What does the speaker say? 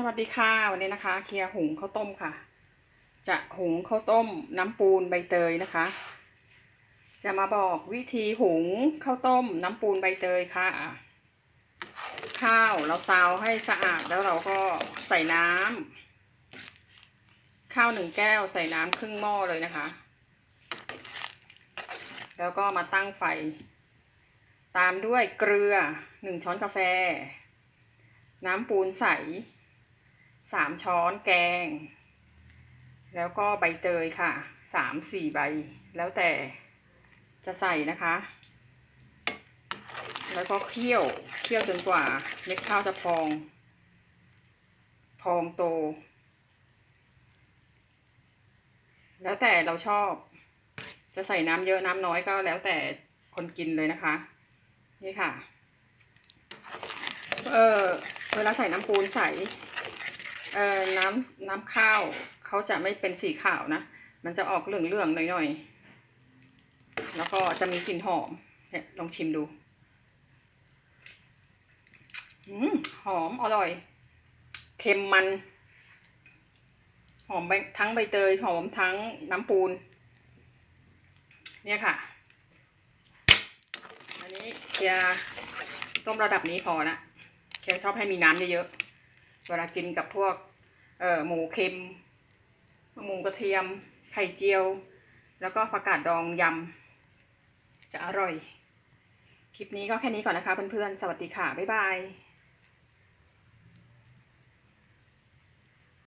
สวัสดีค่ะวันนี้นะคะเคลียหุงข้าวต้มค่ะ จะหุงข้าวต้มน้ำปูนใบเตยนะคะ จะมาบอกวิธีหุงข้าวต้มน้ำปูนใบเตยค่ะ ข้าวเราซาวให้สะอาดแล้วเราก็ใส่น้ำข้าวหนึ่งแก้วใส่น้ำครึ่งหม้อเลยนะคะ แล้วก็มาตั้งไฟ ตามด้วยเกลือหนึ่งช้อนกาแฟ น้ำปูนใส สามช้อนแกง แล้วก็ใบเตยค่ะสามสี่ใบ แล้วแต่จะใส่นะคะ แล้วก็เคี่ยวเคี่ยวจนกว่าเม็ดข้าวจะพอง พองโต แล้วแต่เราชอบ จะใส่น้ำเยอะน้ำน้อยก็แล้วแต่คนกินเลยนะคะ นี่ค่ะ เออเวลาใส่น้ำปูนใส่ เอ่อน้ำน้ำข้าวเขาจะไม่เป็นสีขาวนะ มันจะออกเหลืองๆหน่อยๆ แล้วก็จะมีกลิ่นหอมเนี่ยลองชิมดูอืมหอมอร่อย เค็มมัน หอมใบทั้งใบเตยหอมทั้งน้ำปูน เนี่ยค่ะ อันนี้เคียต้มระดับนี้พอละเคียชอบให้มีน้ำเยอะๆ เวลากินกับพวกเอ่อหมูเค็ม หมูกระเทียม ไข่เจียว แล้วก็ผักกาดดองยำ จะอร่อย คลิปนี้ก็แค่นี้ก่อนนะคะเพื่อนๆ สวัสดีค่ะ บ๊ายบาย